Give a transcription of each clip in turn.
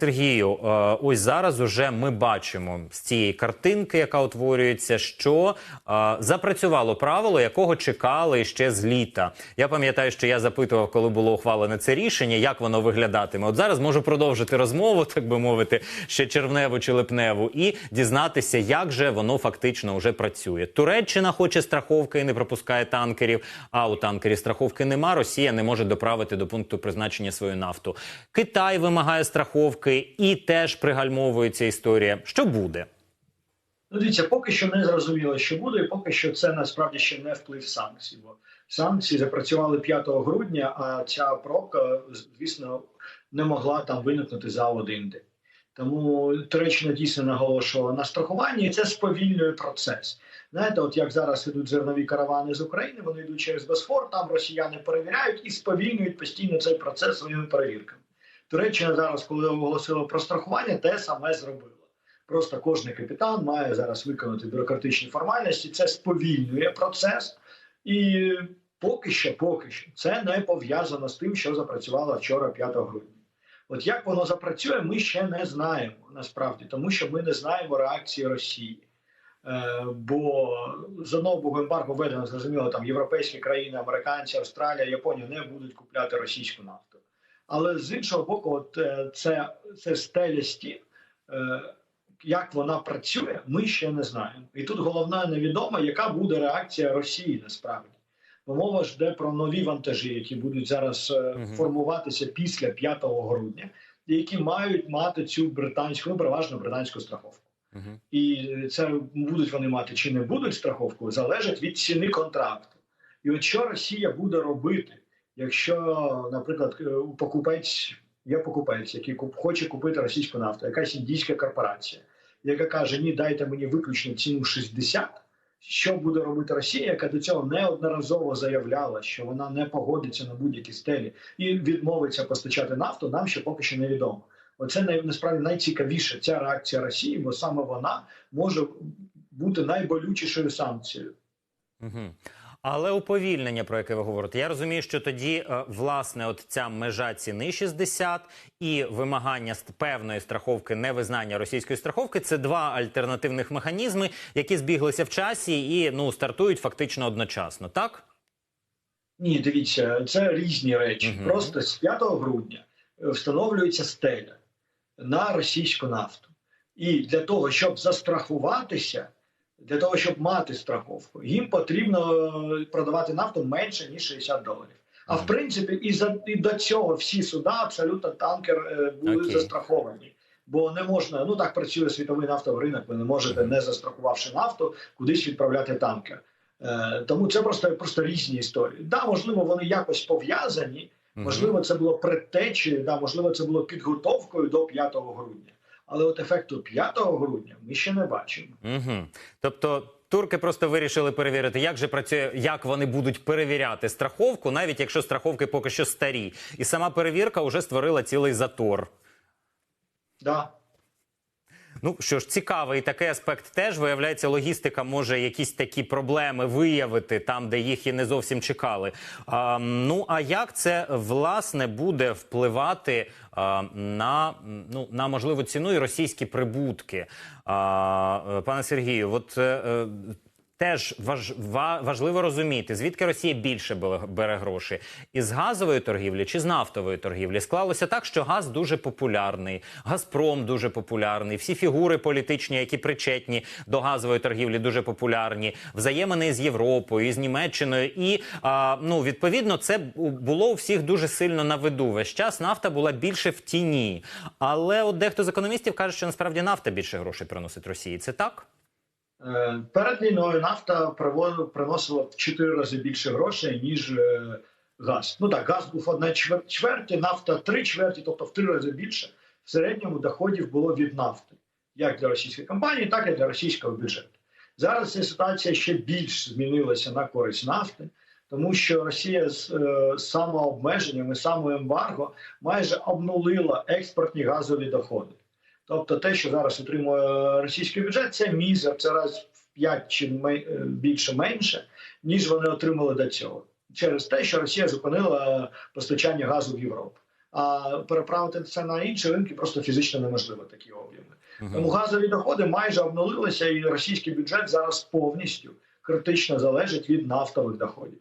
Сергію, е, ось зараз уже ми бачимо з цієї картинки, яка утворюється, що е, запрацювало правило, якого чекали ще з літа. Я пам'ятаю, що я запитував, коли було ухвалене це рішення, як воно виглядатиме. От зараз можу продовжити розмову, так би мовити, ще червневу чи липневу, і дізнатися, як же воно фактично вже працює. Туреччина хоче страховки і не пропускає танкерів. А у танкерів страховки нема. Росія не може доправити до пункту призначення свою нафту. Китай вимагає страховки і теж пригальмовується історія. Що буде? Ну, дивіться, поки що не зрозуміло, що буде, і поки що це насправді ще не вплив санкцій. Бо санкції запрацювали 5 грудня, а ця пробка, звісно, не могла там виникнути за один день. Тому Туреччина дійсно наголошувала на страхуванні, і це сповільнює процес. Знаєте, от як зараз ідуть зернові каравани з України, вони йдуть через Босфор, там росіяни перевіряють і сповільнюють постійно цей процес своїми перевірками. Туреччина зараз, коли оголосила про страхування, те саме зробила. Просто кожен капітан має зараз виконати бюрократичні формальності. Це сповільнює процес, і поки що, поки що, це не пов'язано з тим, що запрацювало вчора, 5 грудня. От як воно запрацює, ми ще не знаємо насправді, тому що ми не знаємо реакції Росії. Е, бо з одного боку ембарго введено, зрозуміло, там європейські країни, американці, Австралія, Японія не будуть купляти російську нафту. Але з іншого боку, от е, це, це стелясті. Е, як вона працює, ми ще не знаємо. І тут головна невідома, яка буде реакція Росії насправді. Бо мова ж йде про нові вантажі, які будуть зараз е, формуватися після 5 грудня, які мають мати цю британську, ну переважно британську страховку. І це будуть вони мати чи не будуть страховку, залежить від ціни контракту. І от що Росія буде робити, якщо, наприклад, е, покупець є покупець, який хоче купити російську нафту, якась індійська корпорація, яка каже: Ні, дайте мені виключно ціну 60, що буде робити Росія, яка до цього неодноразово заявляла, що вона не погодиться на будь-які стелі і відмовиться постачати нафту, нам ще поки що невідомо. Оце насправді найцікавіше ця реакція Росії, бо саме вона може бути найболючішою санкцією. Угу. Але уповільнення, про яке ви говорите, я розумію, що тоді е, власне от ця межа ціни 60 і вимагання певної страховки, невизнання російської страховки це два альтернативних механізми, які збіглися в часі і ну стартують фактично одночасно, так? Ні, дивіться, це різні речі. Мгм. Просто з 5 грудня е, встановлюється стеля на російську нафту. І для того, щоб застрахуватися, для того, щоб мати страховку, їм потрібно е, продавати нафту менше ніж 60 доларів. А в принципі, і за і до цього всі суда, абсолютно танкер е, були Окей. застраховані. Бо не можна, ну так працює світовий нафтовий ринок. Ви не можете, не застрахувавши нафту, кудись відправляти танкер. Е, тому це просто, просто різні історії. Да, можливо, вони якось пов'язані. Можливо, це було предтечею, да, можливо, це було підготовкою до 5 грудня. Але от ефекту 5 грудня ми ще не бачимо. Угу. Тобто турки просто вирішили перевірити, як же працює, як вони будуть перевіряти страховку, навіть якщо страховки поки що старі, і сама перевірка вже створила цілий затор. Да. Ну що ж, цікавий такий аспект теж виявляється, логістика може якісь такі проблеми виявити там, де їх і не зовсім чекали. А, ну а як це власне буде впливати а, на, ну, на можливу ціну і російські прибутки? А, е, пане Сергію, от. Теж важ, важливо розуміти, звідки Росія більше бере гроші із газової торгівлі чи з нафтової торгівлі. Склалося так, що газ дуже популярний, Газпром дуже популярний. Всі фігури політичні, які причетні до газової торгівлі, дуже популярні. Взаємини з Європою, з Німеччиною. І а, ну відповідно, це було у всіх дуже сильно на виду. Весь час нафта була більше в тіні. Але от дехто з економістів каже, що насправді нафта більше грошей приносить Росії. Це так? Е, Перед війною нафта приносила в 4 рази більше грошей, ніж е, газ. Ну так, газ був одна чвер- чверті, нафта три чверті, тобто в три рази більше. В середньому доходів було від нафти, як для російської компанії, так і для російського бюджету. Зараз ця ситуація ще більш змінилася на користь нафти, тому що Росія з е, самообмеженням і самоембарго майже обнулила експортні газові доходи. Тобто, те, що зараз отримує російський бюджет, це мізер, це раз в 5 чи е, більше менше, ніж вони отримали до цього, через те, що Росія зупинила постачання газу в Європу. а переправити це на інші ринки просто фізично неможливо такі об'єми. Мгм. Тому газові доходи майже обнулилися, і російський бюджет зараз повністю критично залежить від нафтових доходів.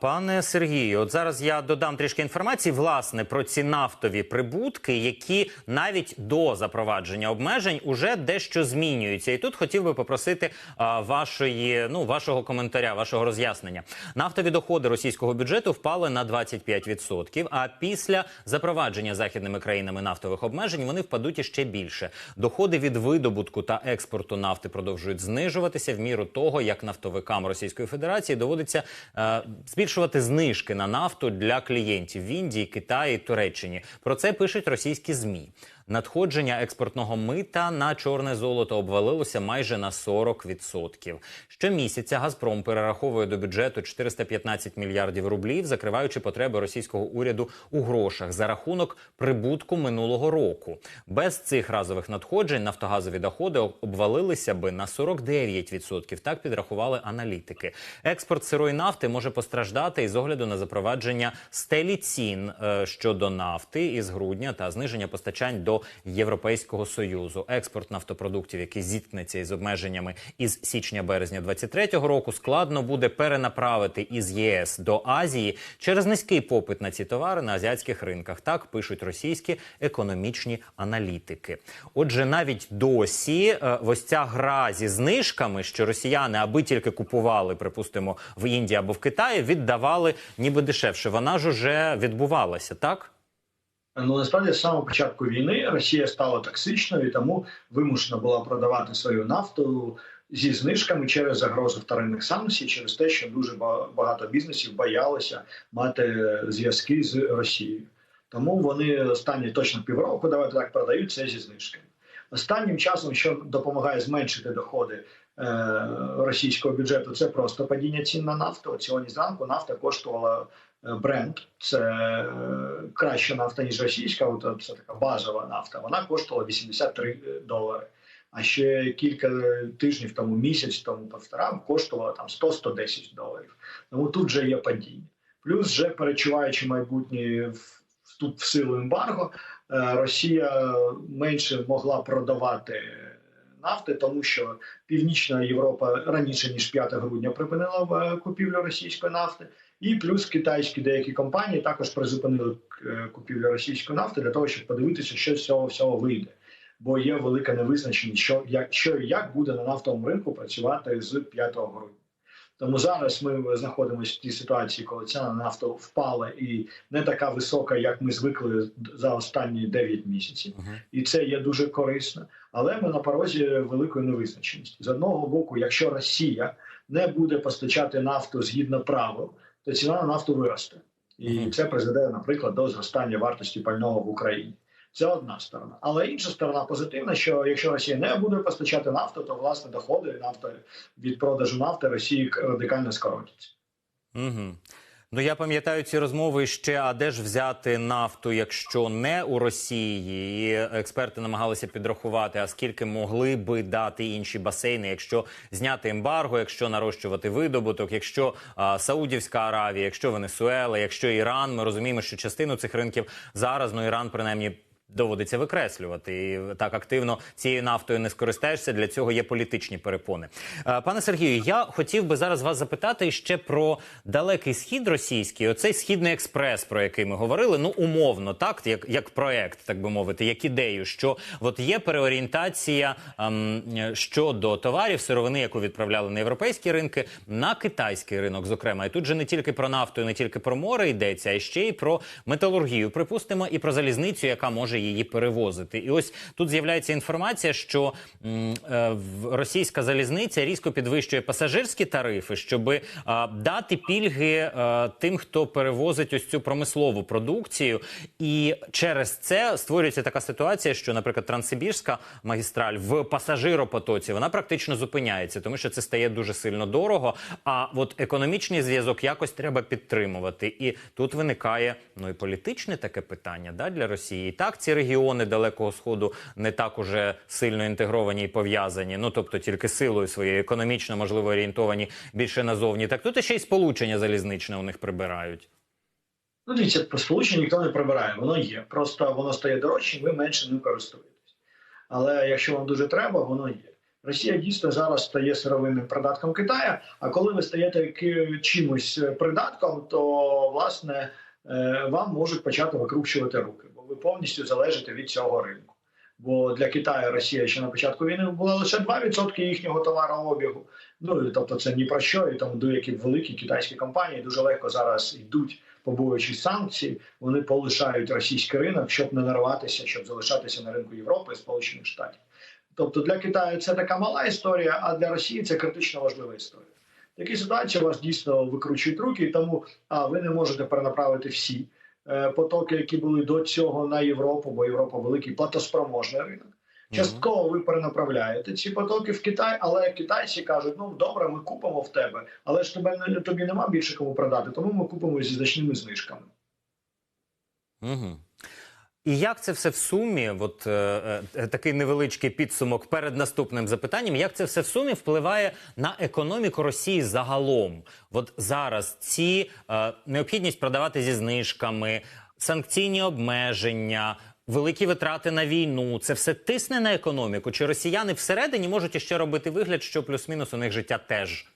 Пане Сергію, от зараз я додам трішки інформації власне про ці нафтові прибутки, які навіть до запровадження обмежень уже дещо змінюються. І тут хотів би попросити вашої, ну вашого коментаря, вашого роз'яснення. Нафтові доходи російського бюджету впали на 25%, А після запровадження західними країнами нафтових обмежень вони впадуть іще більше. Доходи від видобутку та експорту нафти продовжують знижуватися в міру того, як нафтовикам Російської Федерації доводиться е, збільшувати знижки на нафту для клієнтів в Індії, Китаї, Туреччині. Про це пишуть російські змі. Надходження експортного мита на чорне золото обвалилося майже на 40%. Щомісяця Газпром перераховує до бюджету 415 мільярдів рублів, закриваючи потреби російського уряду у грошах за рахунок прибутку минулого року. Без цих разових надходжень нафтогазові доходи обвалилися би на 49%. Так підрахували аналітики. Експорт сирої нафти може постраждати із огляду на запровадження стелі цін е, щодо нафти із грудня та зниження постачань до Європейського союзу. Експорт нафтопродуктів, який зіткнеться із обмеженнями із січня-березня 2023 року, складно буде перенаправити із ЄС до Азії через низький попит на ці товари на азіатських ринках. Так пишуть російські економічні аналітики. Отже, навіть досі е, ось ця гра зі знижками, що росіяни, аби тільки купували, припустимо, в Індії або в Китаї, віддавали ніби дешевше. Вона ж уже відбувалася, так? Ну насправді з самого початку війни Росія стала токсичною і тому вимушена була продавати свою нафту зі знижками через загрозу вторинних санкцій, через те, що дуже багато бізнесів боялися мати зв'язки з Росією. Тому вони останні точно півроку давайте так продають це зі знижками. Останнім часом, що допомагає зменшити доходи е, російського бюджету, це просто падіння цін на нафту. От Сьогодні зранку нафта коштувала бренд, це е, краща нафта ніж російська. От це така базова нафта. Вона коштувала 83 долари. А ще кілька тижнів тому, місяць тому півтора коштувала там 100-110 доларів. Тому тут вже є падіння. Плюс, вже перечуваючи майбутнє вступ в силу ембарго, е, Росія менше могла продавати нафти, тому що Північна Європа раніше ніж 5 грудня припинила е, купівлю російської нафти, і плюс китайські деякі компанії також призупинили е, купівлю російської нафти для того, щоб подивитися, що з цього всього вийде. Бо є велика невизначеність, що як що і як буде на нафтовому ринку працювати з 5 грудня. Тому зараз ми знаходимося в тій ситуації, коли ціна на нафту впала і не така висока, як ми звикли за останні 9 місяців, Мгм. і це є дуже корисно. Але ми на порозі великої невизначеності. З одного боку, якщо Росія не буде постачати нафту згідно правил, то ціна на нафту виросте, і це призведе, наприклад, до зростання вартості пального в Україні. Це одна сторона. Але інша сторона позитивна, що якщо Росія не буде постачати нафту, то власне доходи нафти від продажу нафти Росії радикально скоротяться. Угу. Ну я пам'ятаю ці розмови ще. А де ж взяти нафту, якщо не у Росії? І експерти намагалися підрахувати, а скільки могли би дати інші басейни, якщо зняти ембарго, якщо нарощувати видобуток, якщо а, Саудівська Аравія, якщо Венесуела, якщо Іран. Ми розуміємо, що частину цих ринків зараз ну Іран принаймні. Доводиться викреслювати і так активно цією нафтою не скористаєшся. Для цього є політичні перепони. Е, Пане Сергію, я хотів би зараз вас запитати ще про далекий схід російський. Оцей східний експрес, про який ми говорили. Ну умовно, так як, як проект, так би мовити, як ідею, що от є переорієнтація ем, щодо товарів сировини, яку відправляли на європейські ринки, на китайський ринок, зокрема, і тут же не тільки про нафту, не тільки про море йдеться, а ще й про металургію. Припустимо, і про залізницю, яка може її перевозити. І ось тут з'являється інформація, що м, е, російська залізниця різко підвищує пасажирські тарифи, щоб дати пільги е, тим, хто перевозить ось цю промислову продукцію. І через це створюється така ситуація, що, наприклад, Транссибірська магістраль в пасажиропотоці вона практично зупиняється, тому що це стає дуже сильно дорого. А от економічний зв'язок якось треба підтримувати. І тут виникає ну і політичне таке питання да, для Росії. І так ці регіони Далекого Сходу не так уже сильно інтегровані і пов'язані. Ну тобто тільки силою своєю економічно, можливо, орієнтовані більше назовні. Так тут ще й сполучення залізничне у них прибирають. Ну, дивіться, сполучення ніхто не прибирає, воно є. Просто воно стає дорожчим, ви менше ним користуєтесь. Але якщо вам дуже треба, воно є. Росія дійсно зараз стає сировинним придатком Китаю. А коли ви стаєте чимось придатком, то власне е, вам можуть почати викручувати руки, ви повністю залежите від цього ринку. Бо для Китаю Росія ще на початку війни була лише 2% їхнього товарообігу. Ну тобто це ні про що, і тому деякі великі китайські компанії дуже легко зараз йдуть, побоюючись санкцій, вони полишають російський ринок, щоб не нарватися, щоб залишатися на ринку Європи і Сполучених Штатів. Тобто для Китаю це така мала історія, а для Росії це критично важлива історія. В такій ситуації у вас дійсно викручують руки, тому а ви не можете перенаправити всі потоки, які були до цього на Європу, бо Європа великий платоспроможний ринок. Частково ви перенаправляєте ці потоки в Китай, але китайці кажуть: ну добре, ми купимо в тебе, але ж тебе тобі нема більше кому продати, тому ми купимо зі значними знижками. Угу. І як це все в сумі? От е, е, такий невеличкий підсумок перед наступним запитанням. Як це все в сумі впливає на економіку Росії загалом? От зараз ці е, необхідність продавати зі знижками, санкційні обмеження, великі витрати на війну. Це все тисне на економіку? Чи росіяни всередині можуть іще робити вигляд, що плюс-мінус у них життя теж?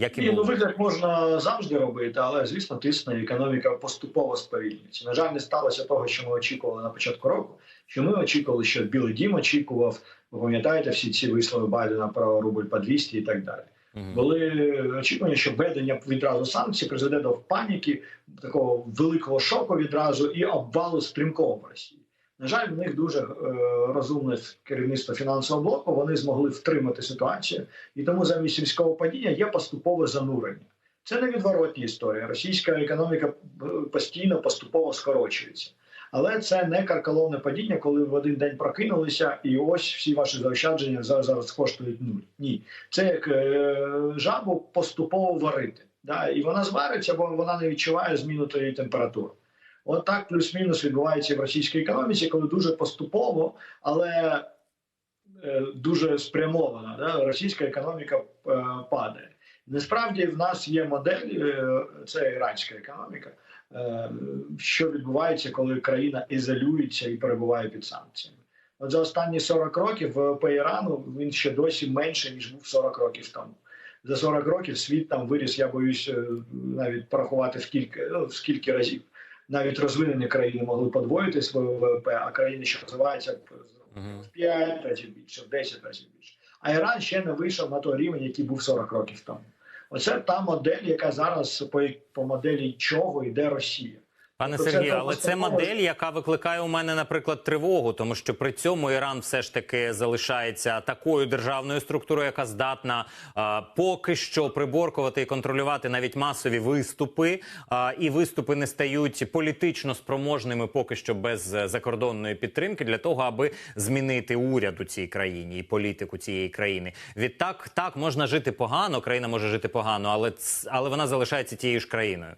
Як і Ні, ну вигляд можна завжди робити, але звісно, тисне економіка поступово сповільнюється. На жаль, не сталося того, що ми очікували на початку року. Що ми очікували, що Білий Дім очікував. Ви пам'ятаєте всі ці вислови Байдена про рубль по 200 і так далі. Мгм. Були очікування, що введення відразу санкцій призведе до паніки, такого великого шоку відразу і обвалу стрімкого в Росії. На жаль, в них дуже е, розумне керівництво фінансового блоку. Вони змогли втримати ситуацію, і тому замість сільського падіння є поступове занурення. Це невідворотні історія. Російська економіка е, постійно поступово скорочується. Але це не карколомне падіння, коли в один день прокинулися, і ось всі ваші заощадження зараз коштують нуль. Ні, це як е, жабу поступово варити. Да? І вона звариться, бо вона не відчуває зміну тієї температури. От так плюс-мінус відбувається в російській економіці, коли дуже поступово, але е, дуже спрямовано, да? російська економіка е, падає. Насправді в нас є модель, е, це іранська економіка, що відбувається, коли країна ізолюється і перебуває під санкціями. От за останні 40 років ВВП Ірану він ще досі менше ніж був 40 років тому. За 40 років світ там виріс, я боюсь навіть порахувати в кілька ну, в скільки разів. Навіть розвинені країни могли подвоїти своє ВВП, а країни, що розвиваються, в 5 разів більше, в 10 разів більше. А Іран ще не вийшов на той рівень, який був 40 років тому. Оце та модель, яка зараз по, по моделі чого йде Росія. Пане Сергію, але це модель, яка викликає у мене, наприклад, тривогу, тому що при цьому Іран все ж таки залишається такою державною структурою, яка здатна а, поки що приборкувати і контролювати навіть масові виступи. А, і виступи не стають політично спроможними поки що без закордонної підтримки для того, аби змінити уряд у цій країні і політику цієї країни. Відтак, так можна жити погано, країна може жити погано, але але вона залишається тією ж країною.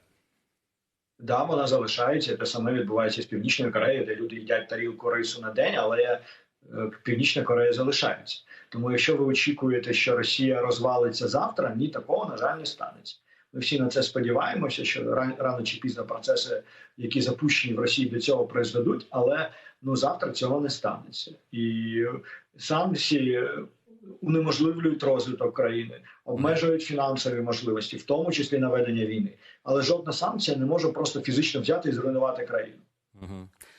Да, вона залишається. Те саме відбувається з Північною Кореєю, де люди їдять тарілку рису на день, але е, Північна Корея залишається. Тому, якщо ви очікуєте, що Росія розвалиться завтра, ні, такого на жаль не станеться. Ми всі на це сподіваємося, що ран- рано чи пізно процеси, які запущені в Росії, до цього призведуть, але ну завтра цього не станеться. І санкції унеможливлюють розвиток країни, обмежують фінансові можливості, в тому числі наведення війни. Але жодна санкція не може просто фізично взяти і зруйнувати країну.